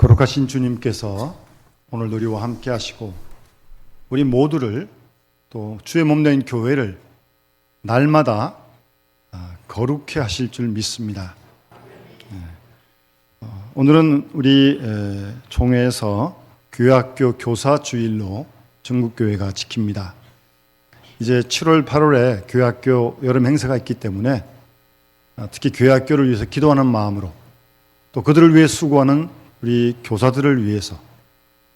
거룩하신 주님께서 오늘 우리와 함께 하시고 우리 모두를 또 주의 몸된 교회를 날마다 아, 거룩해 하실 줄 믿습니다. 예. 어, 오늘은 우리 에, 총회에서 교회학교 교사 주일로 전국교회가 지킵니다. 이제 7월, 8월에 교회학교 여름 행사가 있기 때문에 아, 특히 교회학교를 위해서 기도하는 마음으로 또 그들을 위해 수고하는 우리 교사들을 위해서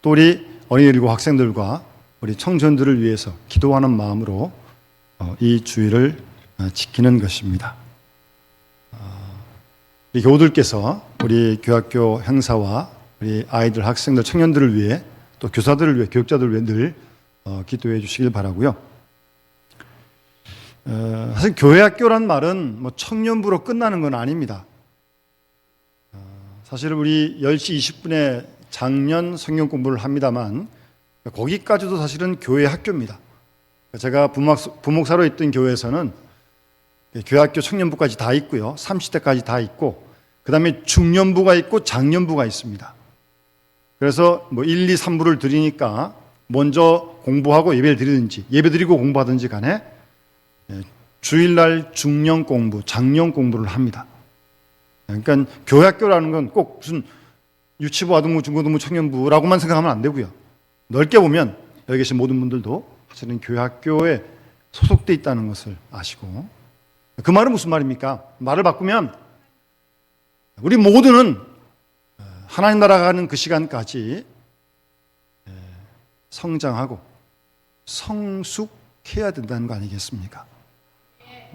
또 우리 어린이들과 학생들과 우리 청년들을 위해서 기도하는 마음으로 어, 이 주일을 어, 지키는 것입니다. 어, 우리 교우들께서 우리 교학교 행사와 우리 아이들, 학생들, 청년들을 위해 또 교사들을 위해 교육자들을 위해 늘 어, 기도해 주시길 바라고요. 어, 사실 교회 학교란 말은 뭐 청년부로 끝나는 건 아닙니다. 어, 사실 우리 10시 20분에 작년 성경 공부를 합니다만 거기까지도 사실은 교회 학교입니다. 제가 부목, 부목 사로 있던 교회에서는 교회 학교 청년부까지 다 있고요. 30대까지 다 있고 그 다음에 중년부가 있고 장년부가 있습니다. 그래서 뭐 1, 2, 3부를 드리니까 먼저 공부하고 예배를 드리든지 예배 드리고 공부하든지 간에 예, 주일날 중년 공부, 장년 공부를 합니다. 그러니까 교회학교라는 건 꼭 무슨 유치부, 아동부, 중고등부, 청년부라고만 생각하면 안 되고요. 넓게 보면 여기 계신 모든 분들도 사실은 교회학교에 소속돼 있다는 것을 아시고 그 말은 무슨 말입니까? 말을 바꾸면 우리 모두는 하나님 나라 가는 그 시간까지 예, 성장하고 성숙해야 된다는 거 아니겠습니까?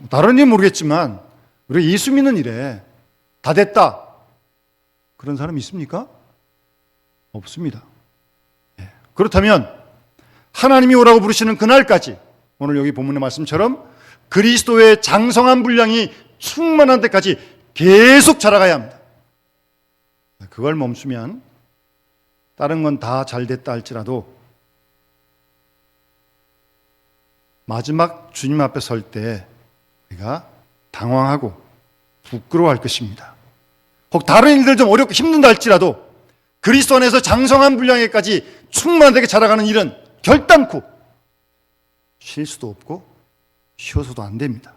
다른 일 모르겠지만 우리 예수 믿는 일에 다 됐다 그런 사람 있습니까? 없습니다. 예. 그렇다면 하나님이 오라고 부르시는 그날까지 오늘 여기 본문의 말씀처럼 그리스도의 장성한 분량이 충만한 데까지 계속 자라가야 합니다. 그걸 멈추면 다른 건 다 잘 됐다 할지라도 마지막 주님 앞에 설 때 우리가 당황하고 부끄러워할 것입니다. 혹 다른 일들 좀 어렵고 힘든다 할지라도 그리스도 안에서 장성한 분량에까지 충만하게 자라가는 일은 결단코 쉴 수도 없고 쉬어서도 안 됩니다.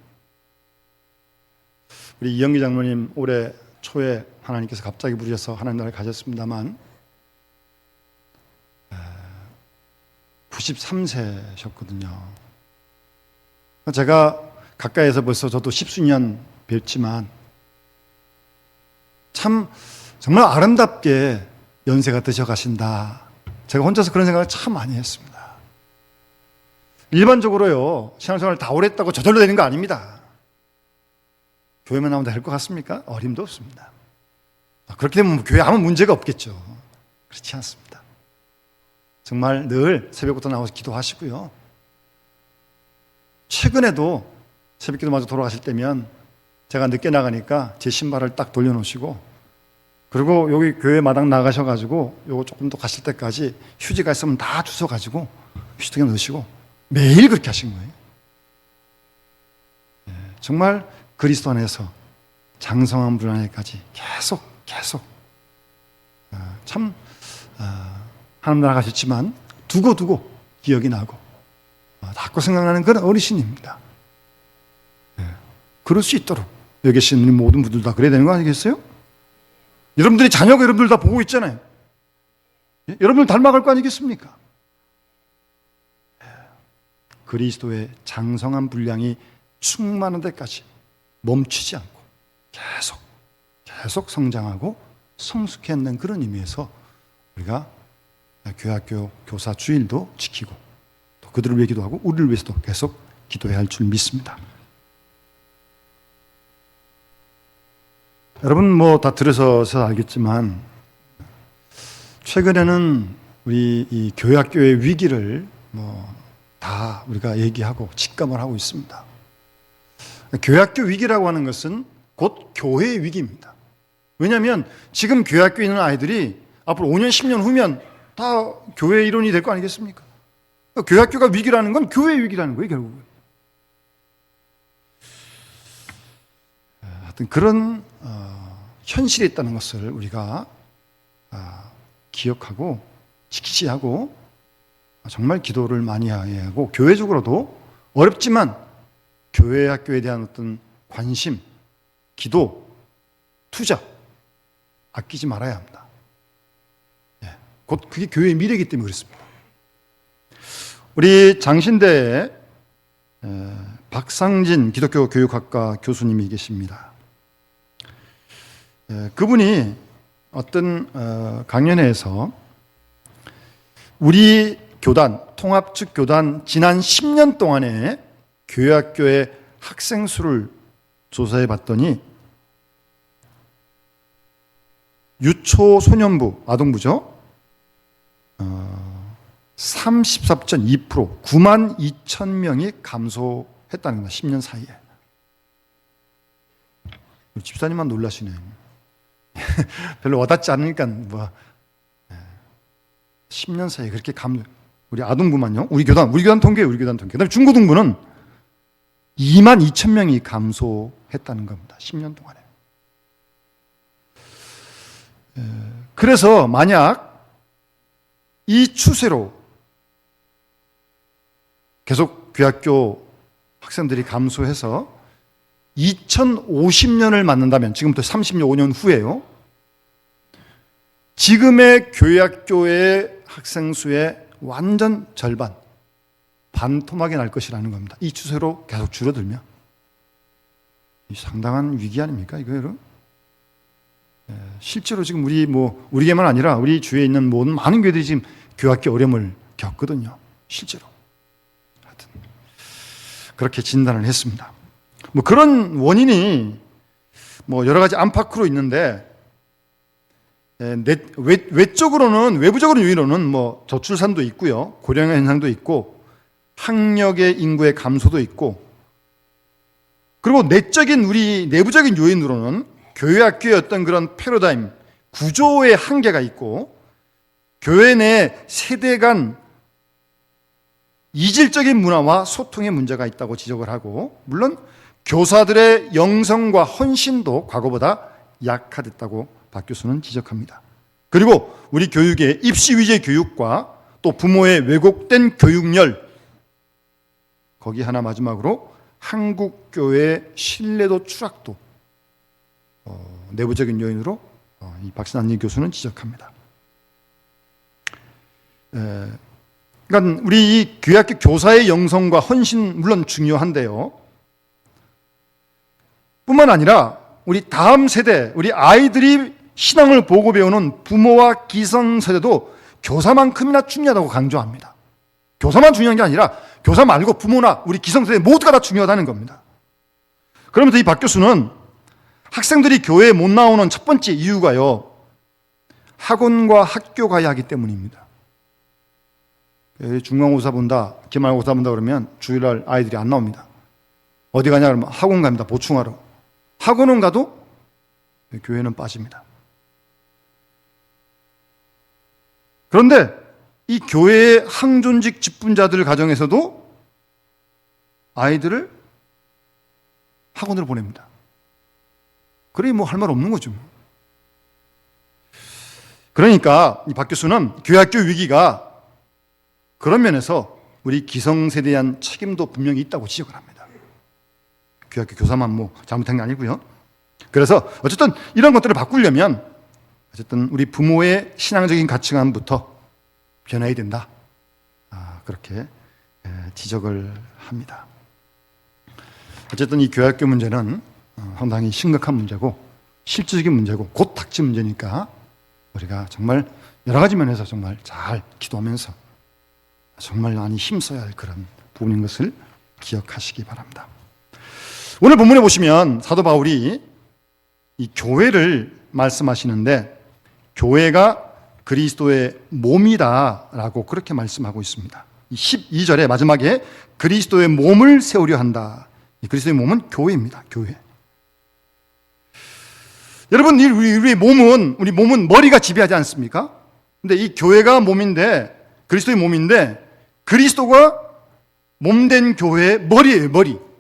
우리 이영기 장로님 올해 초에 하나님께서 갑자기 부르셔서 하나님 나라를 가셨습니다만 93세셨거든요. 제가 가까이에서 벌써 저도 십수년 뵙지만 참 정말 아름답게 연세가 드셔 가신다. 제가 혼자서 그런 생각을 참 많이 했습니다. 일반적으로요, 신앙생활 다 오래 했다고 저절로 되는 거 아닙니다. 교회만 나오면 될 것 같습니까? 어림도 없습니다. 아, 그렇게 되면 뭐 교회 아무 문제가 없겠죠. 그렇지 않습니다. 정말 늘 새벽부터 나와서 기도하시고요. 최근에도 새벽 기도마저 돌아가실 때면 제가 늦게 나가니까 제 신발을 딱 돌려놓으시고 그리고 여기 교회 마당 나가셔가지고 요거 조금 더 가실 때까지 휴지가 있으면 다 주워가지고 휴지통에 넣으시고 매일 그렇게 하신 거예요. 예, 정말 그리스도 안에서 장성한 분 안에까지 계속 계속 아, 참 아, 하나님 나라 가셨지만 두고 두고 기억이 나고 아, 자꾸 생각나는 그런 어르신입니다. 예, 그럴 수 있도록 여기 계신 모든 분들 다 그래야 되는 거 아니겠어요? 여러분들이 자녀가 여러분들 다 보고 있잖아요. 예? 여러분들 닮아갈 거 아니겠습니까? 예, 그리스도의 장성한 분량이 충만한 데까지 멈추지 않고 계속 계속 성장하고 성숙했는 그런 의미에서 우리가 교학교 교사 주일도 지키고 또 그들을 위해 기도하고 우리를 위해서도 계속 기도해야 할 줄 믿습니다. 여러분 뭐 다 들으셔서 알겠지만 최근에는 우리 이 교학교의 위기를 뭐 다 우리가 얘기하고 직감을 하고 있습니다. 교학교 위기라고 하는 것은 곧 교회의 위기입니다. 왜냐하면 지금 교학교에 있는 아이들이 앞으로 5년, 10년 후면 다 교회 일원이 될 거 아니겠습니까? 교학교가 위기라는 건 교회의 위기라는 거예요, 결국은. 하여튼 그런 어, 현실이 있다는 것을 우리가 아, 기억하고 직시하고 정말 기도를 많이 하고 교회적으로도 어렵지만 교회 학교에 대한 어떤 관심, 기도, 투자 아끼지 말아야 합니다. 예, 곧 그게 교회의 미래이기 때문에 그렇습니다. 우리 장신대에 에, 박상진 기독교 교육학과 교수님이 계십니다. 에, 그분이 어떤 어, 강연회에서 우리 교단 통합 측 교단 지난 10년 동안에 교회학교의 학생 수를 조사해 봤더니 유초 소년부 아동부죠. 어, 34.2% 9만 2천 명이 감소했다는 겁니다. 10년 사이에. 집사님만 놀라시네. 별로 와닿지 않으니까 뭐 10년 사이에 그렇게 감 우리 아동부만요. 우리 교단 우리 교단 통계 우리 교단 통계. 그다음에 중고등부는 2만 2천 명이 감소했다는 겁니다. 10년 동안에. 에, 그래서 만약 이 추세로 계속 귀학교 학생들이 감소해서 2050년을 맞는다면 지금부터 35년 후에요. 지금의 교회학교의 학생 수의 완전 절반, 반토막이 날 것이라는 겁니다. 이 추세로 계속 줄어들면 이 상당한 위기 아닙니까? 이거 여러분? 예, 실제로 지금 우리 뭐 우리게만 아니라 우리 주위에 있는 모든 많은 교회들이 지금 교학교 어려움을 겪거든요. 실제로. 하여튼 그렇게 진단을 했습니다. 뭐 그런 원인이 뭐 여러 가지 안팎으로 있는데 에, 내, 외, 외적으로는 외부적으로 요인으로는 뭐 저출산도 있고요. 고령화 현상도 있고 학력의 인구의 감소도 있고 그리고 내적인 우리 내부적인 요인으로는 교회 학교의 어떤 그런 패러다임 구조의 한계가 있고 교회 내 세대 간 이질적인 문화와 소통의 문제가 있다고 지적을 하고 물론 교사들의 영성과 헌신도 과거보다 약화됐다고 박 교수는 지적합니다. 그리고 우리 교육의 입시 위제 교육과 또 부모의 왜곡된 교육열 거기 하나 마지막으로 한국 교회 신뢰도 추락도 어, 내부적인 요인으로 어, 이 박신환님 교수는 지적합니다. 에, 그러니까 우리 이 교회학교 교사의 영성과 헌신 물론 중요한데요. 뿐만 아니라 우리 다음 세대, 우리 아이들이 신앙을 보고 배우는 부모와 기성세대도 교사만큼이나 중요하다고 강조합니다. 교사만 중요한 게 아니라 교사 말고 부모나 우리 기성세대 모두가 다 중요하다는 겁니다. 그러면서 이 박 교수는 학생들이 교회에 못 나오는 첫 번째 이유가요. 학원과 학교 가야 하기 때문입니다. 중간고사 본다, 기말고사 본다 그러면 주일날 아이들이 안 나옵니다. 어디 가냐 그러면 학원 갑니다. 보충하러. 학원은 가도 교회는 빠집니다. 그런데 이 교회의 항존직 직분자들 가정에서도 아이들을 학원으로 보냅니다. 그래 뭐 할 말 없는 거죠. 그러니까 이 박 교수는 교회학교 위기가 그런 면에서 우리 기성세대에 대한 책임도 분명히 있다고 지적을 합니다. 교학교 교사만 뭐 잘못한 게 아니고요. 그래서 어쨌든 이런 것들을 바꾸려면 어쨌든 우리 부모의 신앙적인 가치관부터 변해야 된다. 아, 그렇게 지적을 합니다. 어쨌든 이 교학교 문제는 어, 상당히 심각한 문제고 실질적인 문제고 곧 닥칠 문제니까 우리가 정말 여러 가지 면에서 정말 잘 기도하면서 정말 많이 힘써야 할 그런 부분인 것을 기억하시기 바랍니다. 오늘 본문에 보시면 사도 바울이 이 교회를 말씀하시는데 교회가 그리스도의 몸이다라고 그렇게 말씀하고 있습니다. 12절의 마지막에 그리스도의 몸을 세우려 한다. 이 그리스도의 몸은 교회입니다. 교회. 여러분, 우리 몸은, 우리 몸은 머리가 지배하지 않습니까? 근데 이 교회가 몸인데, 그리스도의 몸인데, 그리스도가 몸된 교회의 머리예요, 머리.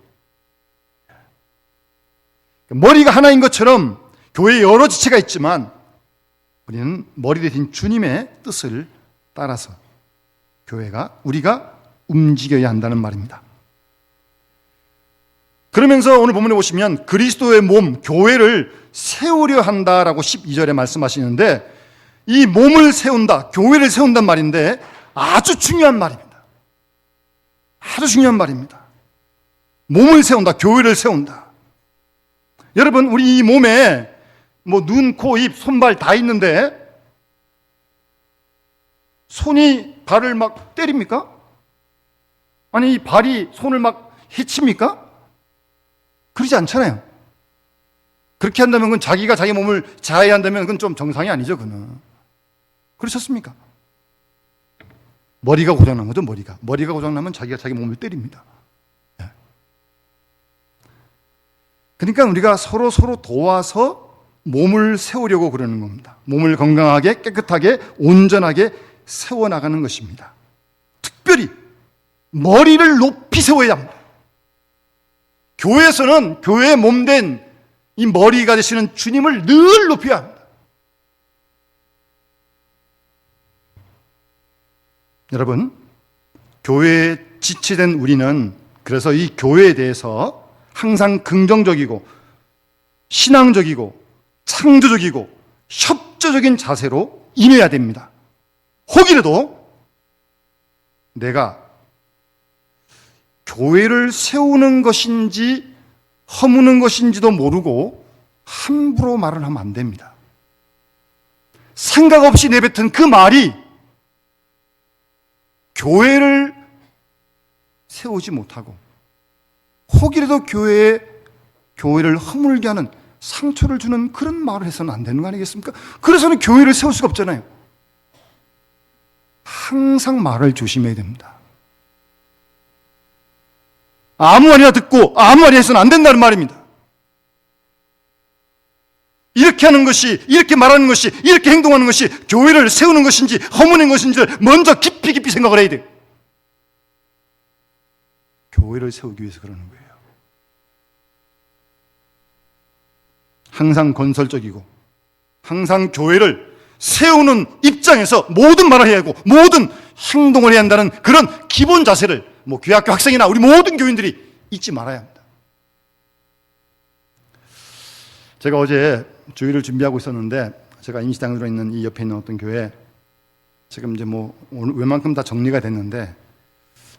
머리가 하나인 것처럼 교회에 여러 지체가 있지만 우리는 머리 대신 주님의 뜻을 따라서 교회가 우리가 움직여야 한다는 말입니다. 그러면서 오늘 본문에 보시면 그리스도의 몸 교회를 세우려 한다라고 12절에 말씀하시는데 이 몸을 세운다, 교회를 세운단 말인데 아주 중요한 말입니다. 아주 중요한 말입니다. 몸을 세운다, 교회를 세운다. 여러분, 우리 이 몸에 뭐 눈, 코, 입, 손발 다 있는데 손이 발을 막 때립니까? 아니, 이 발이 손을 막 해칩니까? 그러지 않잖아요. 그렇게 한다면 그건 자기가 자기 몸을 자해한다면 그건 좀 정상이 아니죠, 그는. 그러셨습니까? 머리가 고장난 거죠, 머리가. 머리가 고장나면 자기가 자기 몸을 때립니다. 예. 그러니까 우리가 서로 서로 도와서 몸을 세우려고 그러는 겁니다. 몸을 건강하게, 깨끗하게, 온전하게 세워나가는 것입니다. 특별히 머리를 높이 세워야 합니다. 교회에서는 교회의 몸된 이 머리가 되시는 주님을 늘 높여야 합니다. 여러분, 교회에 지체된 우리는 그래서 이 교회에 대해서 항상 긍정적이고 신앙적이고 창조적이고 협조적인 자세로 임해야 됩니다. 혹이라도 내가 교회를 세우는 것인지 허무는 것인지도 모르고 함부로 말을 하면 안 됩니다. 생각 없이 내뱉은 그 말이 교회를 세우지 못하고 혹이라도 교회에 교회를 허물게 하는 상처를 주는 그런 말을 해서는 안 되는 거 아니겠습니까? 그래서는 교회를 세울 수가 없잖아요. 항상 말을 조심해야 됩니다. 아무 말이나 듣고 아무 말이나 해서는 안 된다는 말입니다. 이렇게 하는 것이, 이렇게 말하는 것이, 이렇게 행동하는 것이 교회를 세우는 것인지 허무는 것인지를 먼저 깊이 깊이 생각을 해야 돼요. 교회를 세우기 위해서 그러는 거예요. 항상 건설적이고, 항상 교회를 세우는 입장에서 모든 말을 해야 하고, 모든 행동을 해야 한다는 그런 기본 자세를 뭐 교학교 학생이나 우리 모든 교인들이 잊지 말아야 합니다. 제가 어제 주일을 준비하고 있었는데 제가 임시당으로 있는 이 옆에 있는 어떤 교회 지금 이제 뭐 웬만큼 다 정리가 됐는데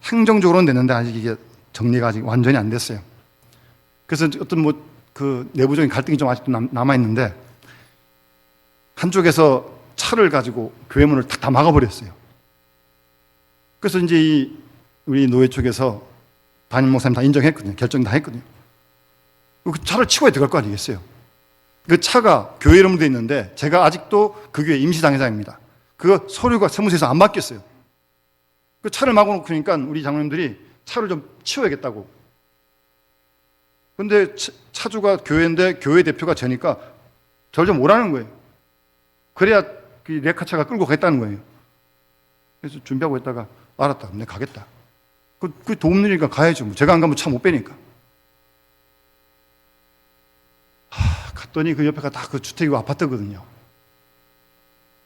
행정적으로는 됐는데 아직 이게 정리가 아직 완전히 안 됐어요. 그래서 어떤 뭐 그 내부적인 갈등이 좀 아직도 남아 있는데 한쪽에서 차를 가지고 교회 문을 다 막아버렸어요. 그래서 이제 이 우리 노예 쪽에서 담임 목사님 다 인정했거든요. 결정 다 했거든요. 그 차를 치고 들어갈 거 아니겠어요? 그 차가 교회 이름으로 돼 있는데 제가 아직도 그 교회 임시 당회장입니다. 그 서류가 세무서에서 안 바뀌었어요. 그 차를 막아놓으니까 우리 장로님들이 차를 좀 치워야겠다고. 근데 차주가 교회인데 교회 대표가 저니까 저를 좀 오라는 거예요. 그래야 그 레카차가 끌고 가겠다는 거예요. 그래서 준비하고 있다가 알았다. 내가 가겠다. 그, 그 도움 일이니까 가야죠. 뭐 제가 안 가면 차 못 빼니까. 하, 갔더니 그 옆에가 다 그 주택이고 아파트거든요.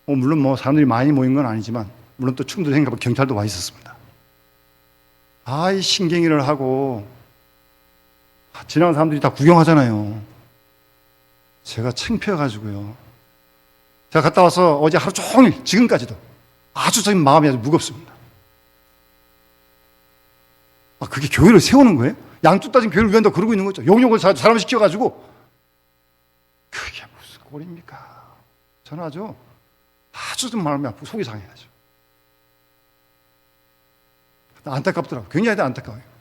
어, 물론 뭐 사람들이 많이 모인 건 아니지만, 물론 또 충돌행가 경찰도 와 있었습니다. 아이, 신경이를 하고, 아, 지나간 사람들이 다 구경하잖아요. 제가 창피해가지고요. 제가 갔다 와서 어제 하루 종일, 지금까지도 아주 저희 마음이 아주 무겁습니다. 아, 그게 교회를 세우는 거예요? 양쪽 따진 교회를 위한다 그러고 있는 거죠. 용역을 사람 시켜가지고. 그게 무슨 꼴입니까? 저는 아주, 아주 좀 마음이 아프고 속이 상해야죠. 안타깝더라고요. 굉장히 안타까워요.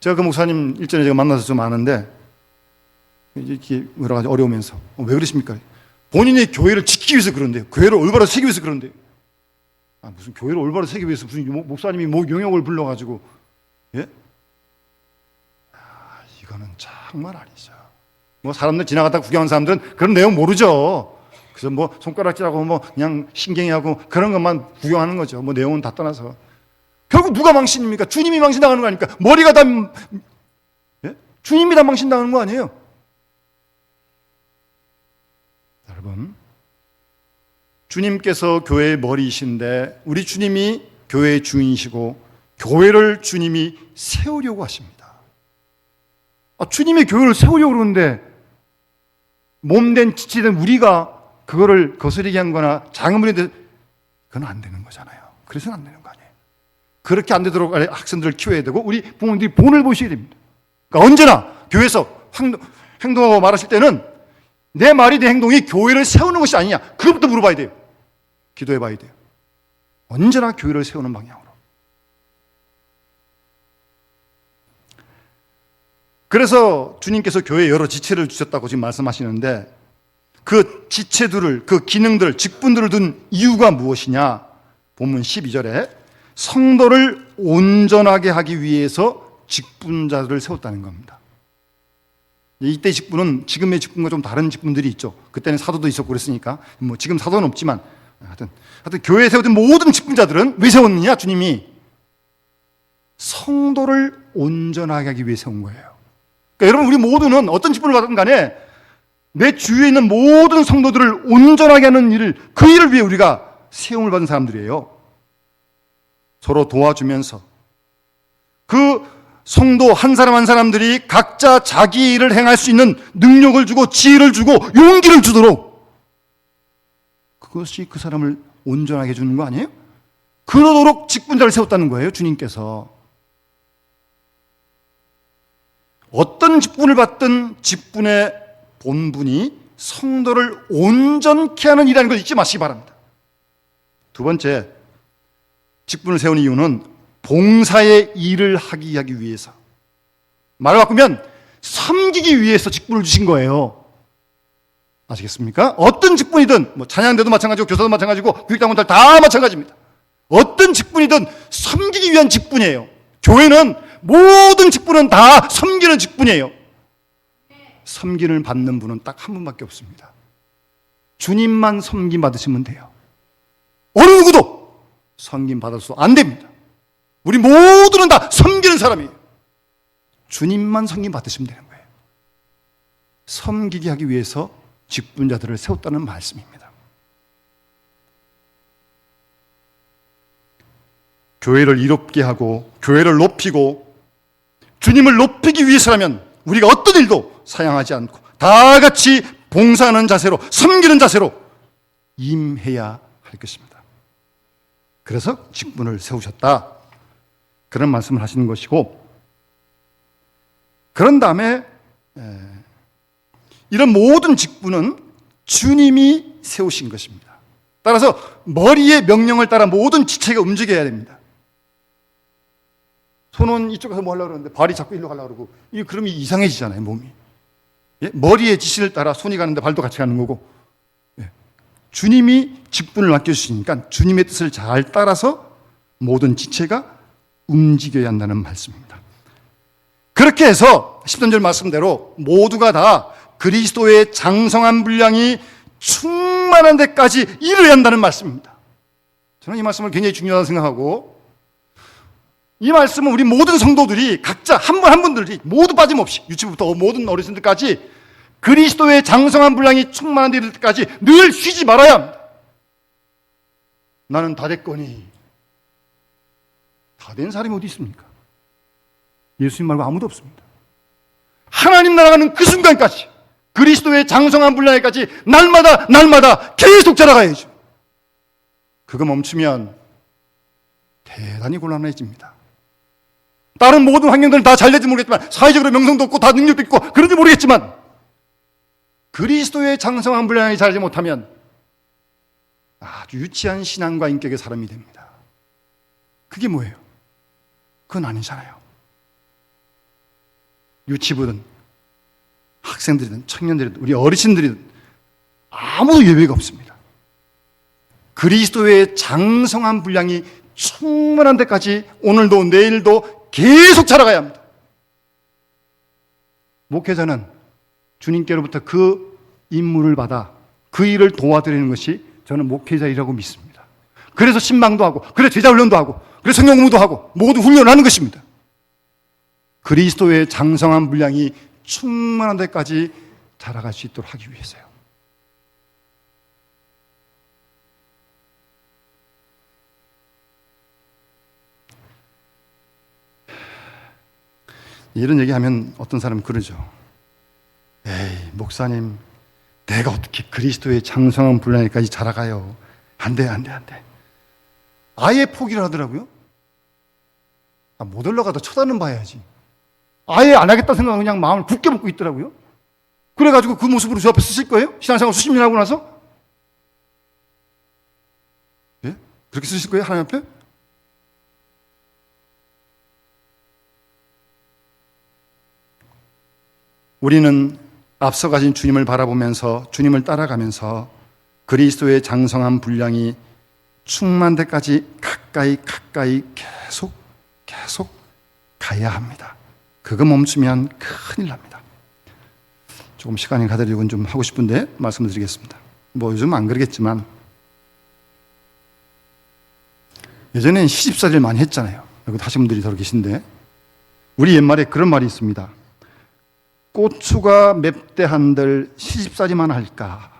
제가 그 목사님 일전에 제가 만나서 좀 아는데, 이렇게 여러 가지 어려우면서, 어, 왜 그러십니까? 본인의 교회를 지키기 위해서 그런데요. 교회를 올바로 세기 위해서 그런데요. 아, 무슨 교회를 올바로 세기 위해서 무슨 목사님이 뭐 용역을 불러가지고, 예? 아, 이거는 정말 아니죠. 뭐 사람들 지나가다 구경한 사람들은 그런 내용 모르죠. 그래서 뭐 손가락질하고 뭐 그냥 신경이하고 그런 것만 구경하는 거죠. 뭐 내용은 다 떠나서. 결국 누가 망신입니까? 주님이 망신당하는 거 아닙니까? 머리가 다, 예? 주님이 다 망신당하는 거 아니에요? 주님께서 교회의 머리이신데 우리 주님이 교회의 주인이시고 교회를 주님이 세우려고 하십니다. 아, 주님이 교회를 세우려고 그러는데 몸된 지치된 우리가 그거를 거스르게 한 거나 장애물인데 그건 안 되는 거잖아요. 그래서는 안 되는 거 아니에요. 그렇게 안 되도록 학생들을 키워야 되고 우리 부모님들이 본을 보셔야 됩니다. 그러니까 언제나 교회에서 행동, 행동하고 말하실 때는 내 말이 내 행동이 교회를 세우는 것이 아니냐. 그것부터 물어봐야 돼요. 기도해 봐야 돼요. 언제나 교회를 세우는 방향으로. 그래서 주님께서 교회에 여러 지체를 주셨다고 지금 말씀하시는데 그 지체들을, 그 기능들, 직분들을 둔 이유가 무엇이냐? 본문 12절에 성도를 온전하게 하기 위해서 직분자들을 세웠다는 겁니다. 이때 직분은 지금의 직분과 좀 다른 직분들이 있죠. 그때는 사도도 있었고 그랬으니까 뭐 지금 사도는 없지만 하여튼 하여튼 교회에 세워진 모든 직분자들은 왜 세웠느냐? 주님이 성도를 온전하게 하기 위해 세운 거예요. 그러니까 여러분 우리 모두는 어떤 직분을 받든 간에 내 주위에 있는 모든 성도들을 온전하게 하는 일을 그 일을 위해 우리가 세움을 받은 사람들이에요. 서로 도와주면서 그 성도 한 사람 한 사람들이 각자 자기 일을 행할 수 있는 능력을 주고 지혜를 주고 용기를 주도록 그것이 그 사람을 온전하게 해주는 거 아니에요? 그러도록 직분자를 세웠다는 거예요, 주님께서. 어떤 직분을 받든 직분의 본분이 성도를 온전케 하는 일이라는 걸 잊지 마시기 바랍니다. 두 번째, 직분을 세운 이유는 봉사의 일을 하기 하기 위해서. 말을 바꾸면 섬기기 위해서 직분을 주신 거예요. 아시겠습니까? 어떤 직분이든 뭐 찬양대도 마찬가지고 교사도 마찬가지고 교육당원들 다 마찬가지입니다. 어떤 직분이든 섬기기 위한 직분이에요. 교회는 모든 직분은 다 섬기는 직분이에요. 섬기를 받는 분은 딱 한 분밖에 없습니다. 주님만 섬김 받으시면 돼요. 어느 누구도 섬김 받을 수안 됩니다. 우리 모두는 다 섬기는 사람이에요. 주님만 섬김 받으시면 되는 거예요. 섬기게 하기 위해서 직분자들을 세웠다는 말씀입니다. 교회를 이롭게 하고 교회를 높이고 주님을 높이기 위해서라면 우리가 어떤 일도 사양하지 않고 다 같이 봉사하는 자세로 섬기는 자세로 임해야 할 것입니다. 그래서 직분을 세우셨다. 그런 말씀을 하시는 것이고 그런 다음에 이런 모든 직분은 주님이 세우신 것입니다. 따라서 머리의 명령을 따라 모든 지체가 움직여야 됩니다. 손은 이쪽에서 뭐 하려고 그러는데 발이 자꾸 일로 가려고 그러고 이 그러면 이상해지잖아요, 몸이. 예? 머리의 지시를 따라 손이 가는데 발도 같이 가는 거고. 예. 주님이 직분을 맡겨 주시니까 주님의 뜻을 잘 따라서 모든 지체가 움직여야 한다는 말씀입니다. 그렇게 해서 10절 말씀대로 모두가 다 그리스도의 장성한 분량이 충만한 데까지 이르야 한다는 말씀입니다. 저는 이 말씀을 굉장히 중요하다고 생각하고 이 말씀은 우리 모든 성도들이 각자 한 분 한 분들이 모두 빠짐없이 유치부터 모든 어르신들까지 그리스도의 장성한 분량이 충만한 데 이를 때까지 늘 쉬지 말아야 합니다. 나는 다 됐거니 다 된 사람이 어디 있습니까? 예수님 말고 아무도 없습니다. 하나님 나라가는 그 순간까지 그리스도의 장성한 분량에까지 날마다 날마다 계속 자라가야죠. 그거 멈추면 대단히 곤란해집니다. 다른 모든 환경들은 다 잘 될지 모르겠지만 사회적으로 명성도 없고 다 능력도 있고 그런지 모르겠지만 그리스도의 장성한 분량이 자라지 못하면 아주 유치한 신앙과 인격의 사람이 됩니다. 그게 뭐예요? 그건 아니잖아요. 유치부든 학생들이든 청년들이든 우리 어르신들이든 아무도 예외가 없습니다. 그리스도의 장성한 분량이 충분한 데까지 오늘도 내일도 계속 자라가야 합니다. 목회자는 주님께로부터 그 임무를 받아 그 일을 도와드리는 것이 저는 목회자이라고 믿습니다. 그래서 신방도 하고, 그래서 제자훈련도 하고, 그래서 성경공부도 하고, 모두 훈련하는 것입니다. 그리스도의 장성한 분량이 충만한 데까지 자라갈 수 있도록 하기 위해서요. 이런 얘기하면 어떤 사람은 그러죠. 에이, 목사님, 내가 어떻게 그리스도의 장성한 분량에까지 자라가요? 안 돼, 안 돼, 안 돼. 아예 포기를 하더라고요. 아, 못 올라가도 쳐다는 봐야지. 아예 안 하겠다 생각하고 그냥 마음을 굳게 먹고 있더라고요. 그래가지고 그 모습으로 저 앞에 쓰실 거예요? 신앙생활 수십 년 하고 나서? 예? 그렇게 쓰실 거예요? 하나님 앞에? 우리는 앞서 가신 주님을 바라보면서 주님을 따라가면서 그리스도의 장성한 분량이 충만 데까지 가까이 가까이 계속 계속 가야 합니다. 그거 멈추면 큰일 납니다. 조금 시간이 가더라고는 좀 하고 싶은데 말씀을 드리겠습니다. 뭐 요즘 안 그러겠지만 예전엔 시집살이를 많이 했잖아요. 여기 하신 분들이 더 계신데 우리 옛말에 그런 말이 있습니다. 고추가 맵대 한들 시집살이만 할까?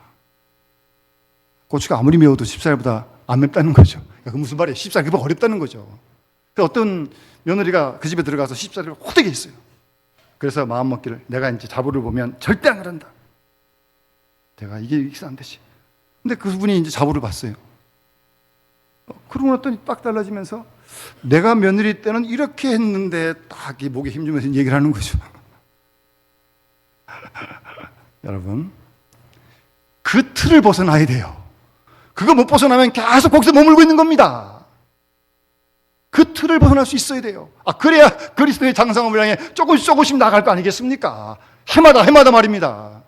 고추가 아무리 매워도 시집살보다 안 맵다는 거죠. 그러니까 그 무슨 말이에요? 시집살이 그보다 어렵다는 거죠. 그 어떤 며느리가 그 집에 들어가서 시집살이를 호되게 했어요. 그래서 마음 먹기를 내가 이제 자부를 보면 절대 안 그런다. 내가 이게 이게 안 되지. 근데 그분이 이제 자부를 봤어요. 어, 그러고 났더니 딱 달라지면서 내가 며느리 때는 이렇게 했는데 딱이 목에 힘주면서 얘기를 하는 거죠. 여러분, 그 틀을 벗어나야 돼요. 그거 못 벗어나면 계속 거기서 머물고 있는 겁니다. 그 틀을 벗어날 수 있어야 돼요. 아, 그래야 그리스도의 장성함을 향해 조금씩 조금씩 나갈 거 아니겠습니까? 해마다 해마다 말입니다.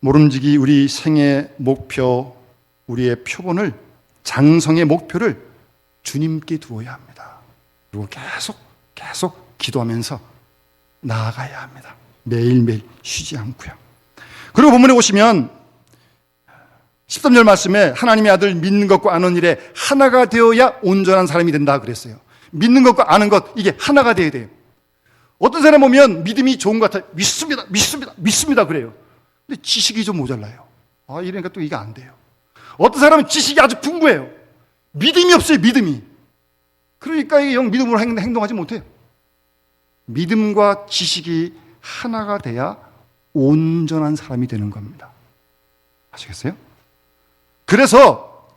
모름지기 우리 생의 목표, 우리의 표본을 장성의 목표를 주님께 두어야 합니다. 그리고 계속 계속 기도하면서 나아가야 합니다. 매일매일 쉬지 않고요. 그리고 본문에 보시면 13절 말씀에 하나님의 아들 믿는 것과 아는 일에 하나가 되어야 온전한 사람이 된다 그랬어요. 믿는 것과 아는 것 이게 하나가 되어야 돼요. 어떤 사람 보면 믿음이 좋은 것 같아요. 믿습니다. 믿습니다. 믿습니다. 그래요. 근데 지식이 좀 모자라요. 아, 이러니까 또 이게 안 돼요. 어떤 사람은 지식이 아주 풍부해요. 믿음이 없어요. 믿음이. 그러니까 영 믿음으로 행- 행동하지 못해요. 믿음과 지식이 하나가 돼야 온전한 사람이 되는 겁니다. 아시겠어요? 그래서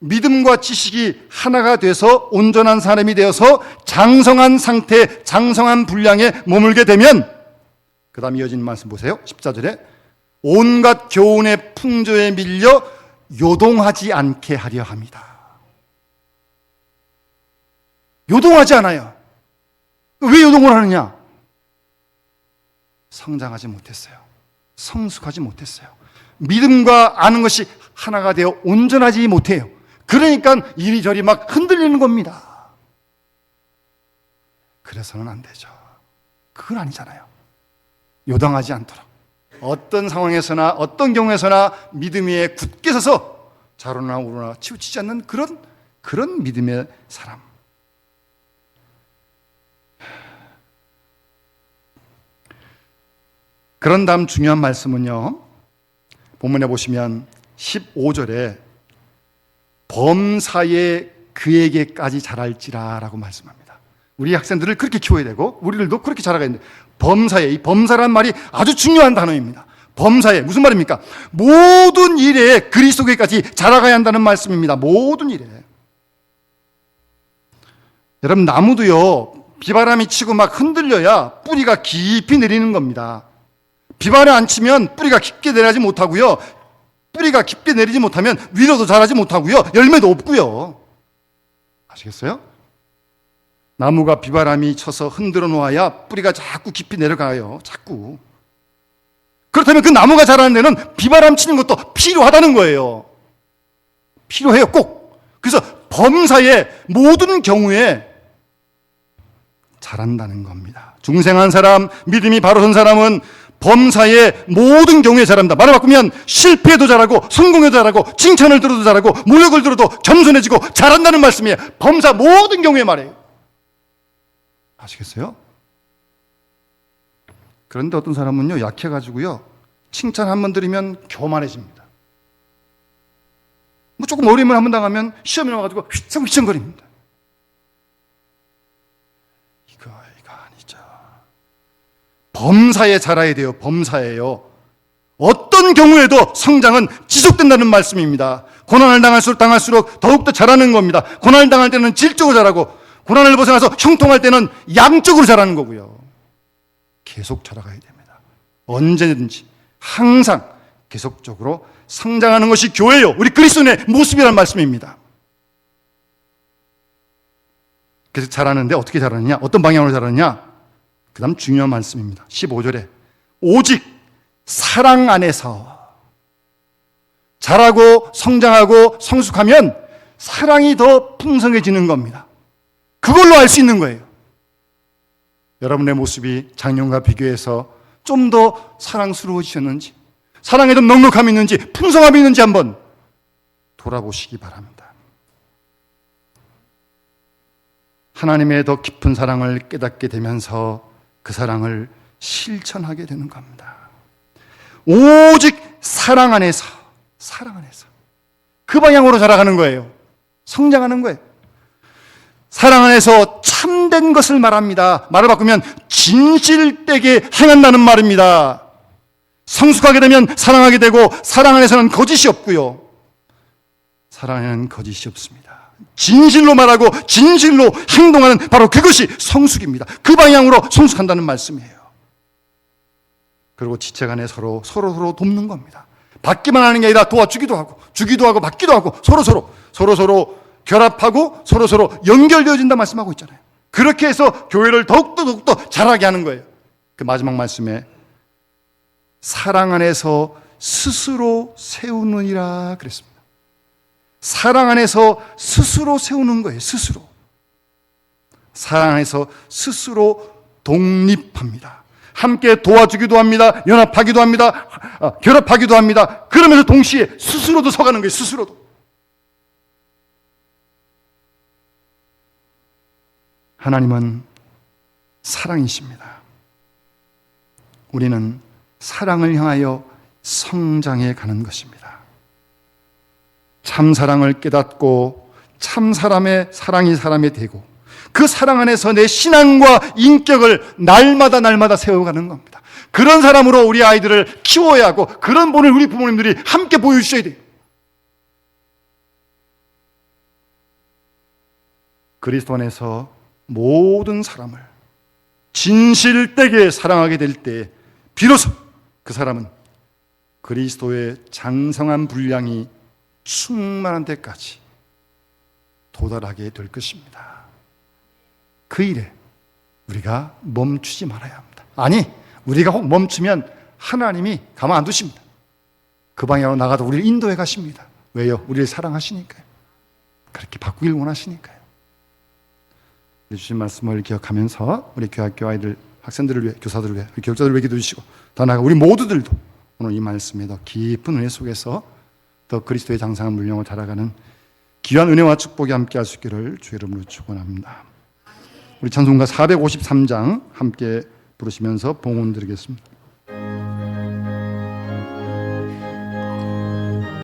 믿음과 지식이 하나가 돼서 온전한 사람이 되어서 장성한 상태, 장성한 분량에 머물게 되면 그 다음 이어진 말씀 보세요. 14절에 온갖 교훈의 풍조에 밀려 요동하지 않게 하려 합니다. 요동하지 않아요. 왜 요동을 하느냐? 성장하지 못했어요. 성숙하지 못했어요. 믿음과 아는 것이 하나가 되어 온전하지 못해요. 그러니까 이리저리 막 흔들리는 겁니다. 그래서는 안 되죠. 그건 아니잖아요. 요동하지 않도록. 어떤 상황에서나 어떤 경우에서나 믿음 위에 굳게 서서 좌로나 우로나 치우치지 않는 그런 그런 믿음의 사람. 그런 다음 중요한 말씀은요. 본문에 보시면 15절에 범사에 그에게까지 자랄지라라고 말씀합니다. 우리 학생들을 그렇게 키워야 되고 우리들도 그렇게 자라가야 되는데 범사에 이 범사란 말이 아주 중요한 단어입니다. 범사에 무슨 말입니까? 모든 일에 그리스도께까지 자라가야 한다는 말씀입니다. 모든 일에. 여러분 나무도요 비바람이 치고 막 흔들려야 뿌리가 깊이 내리는 겁니다. 비바람이 안 치면 뿌리가 깊게 내려지 못하고요. 뿌리가 깊게 내리지 못하면 위로도 자라지 못하고요. 열매도 없고요. 아시겠어요? 나무가 비바람이 쳐서 흔들어 놓아야 뿌리가 자꾸 깊이 내려가요. 자꾸. 그렇다면 그 나무가 자라는 데는 비바람 치는 것도 필요하다는 거예요. 필요해요, 꼭. 그래서 범사의 모든 경우에 자란다는 겁니다. 중생한 사람, 믿음이 바로 선 사람은 범사의 모든 경우에 잘합니다. 말을 바꾸면 실패도 잘하고 성공도 잘하고 칭찬을 들어도 잘하고 모욕을 들어도 겸손해지고 잘한다는 말씀이에요. 범사 모든 경우에 말해요. 아시겠어요? 그런데 어떤 사람은요 약해가지고요 칭찬 한번 들으면 교만해집니다. 뭐 조금 어려움을 한 번 당하면 시험에 나와가지고 휘청휘청거립니다. 이거, 이거 아니죠. 범사에 자라야 돼요. 범사에요. 어떤 경우에도 성장은 지속된다는 말씀입니다. 고난을 당할수록 당할수록 더욱더 자라는 겁니다. 고난을 당할 때는 질적으로 자라고, 고난을 벗어나서 형통할 때는 양적으로 자라는 거고요. 계속 자라가야 됩니다. 언제든지, 항상 계속적으로 성장하는 것이 교회요. 우리 그리스도인의 모습이라는 말씀입니다. 그래서 자라는데 어떻게 자라느냐? 어떤 방향으로 자라느냐? 그 다음 중요한 말씀입니다. 15절에. 오직 사랑 안에서 자라고 성장하고 성숙하면 사랑이 더 풍성해지는 겁니다. 그걸로 알 수 있는 거예요. 여러분의 모습이 작년과 비교해서 좀 더 사랑스러워지셨는지, 사랑에 좀 넉넉함이 있는지, 풍성함이 있는지 한번 돌아보시기 바랍니다. 하나님의 더 깊은 사랑을 깨닫게 되면서 그 사랑을 실천하게 되는 겁니다. 오직 사랑 안에서, 사랑 안에서. 그 방향으로 자라가는 거예요. 성장하는 거예요. 사랑 안에서 참된 것을 말합니다. 말을 바꾸면 진실되게 행한다는 말입니다. 성숙하게 되면 사랑하게 되고 사랑 안에서는 거짓이 없고요. 사랑 안에는 거짓이 없습니다. 진실로 말하고 진실로 행동하는 바로 그것이 성숙입니다. 그 방향으로 성숙한다는 말씀이에요. 그리고 지체 간에 서로 서로 서로 돕는 겁니다. 받기만 하는 게 아니라 도와주기도 하고 주기도 하고 받기도 하고 서로 서로 서로 서로 결합하고 서로 서로 연결되어진다 말씀하고 있잖아요. 그렇게 해서 교회를 더욱더 더욱더 잘하게 하는 거예요. 그 마지막 말씀에 사랑 안에서 스스로 세우느니라 그랬습니다. 사랑 안에서 스스로 세우는 거예요. 스스로. 사랑 안에서 스스로 독립합니다. 함께 도와주기도 합니다. 연합하기도 합니다. 아, 결합하기도 합니다. 그러면서 동시에 스스로도 서가는 거예요. 스스로도. 하나님은 사랑이십니다. 우리는 사랑을 향하여 성장해 가는 것입니다. 참 사랑을 깨닫고 참 사람의 사랑이 사람이 되고 그 사랑 안에서 내 신앙과 인격을 날마다 날마다 세워가는 겁니다. 그런 사람으로 우리 아이들을 키워야 하고 그런 본을 우리 부모님들이 함께 보여주셔야 돼요. 그리스도 안에서 모든 사람을 진실되게 사랑하게 될 때 비로소 그 사람은 그리스도의 장성한 분량이 충만한 데까지 도달하게 될 것입니다. 그 일에 우리가 멈추지 말아야 합니다. 아니, 우리가 혹 멈추면 하나님이 가만 안 두십니다. 그 방향으로 나가도 우리를 인도해 가십니다. 왜요? 우리를 사랑하시니까요. 그렇게 바꾸길 원하시니까요. 주신 말씀을 기억하면서 우리 교학교 아이들, 학생들을 위해, 교사들을 위해, 교육자들을 위해 기도해 주시고 더 나아가 우리 모두들도 오늘 이 말씀에 더 깊은 은혜 속에서 더 그리스도의 장상한 물령을 자라가는 귀한 은혜와 축복이 함께 할 수 있기를 주의 이름으로 축원합니다. 우리 찬송가 453장 함께 부르시면서 봉헌 드리겠습니다.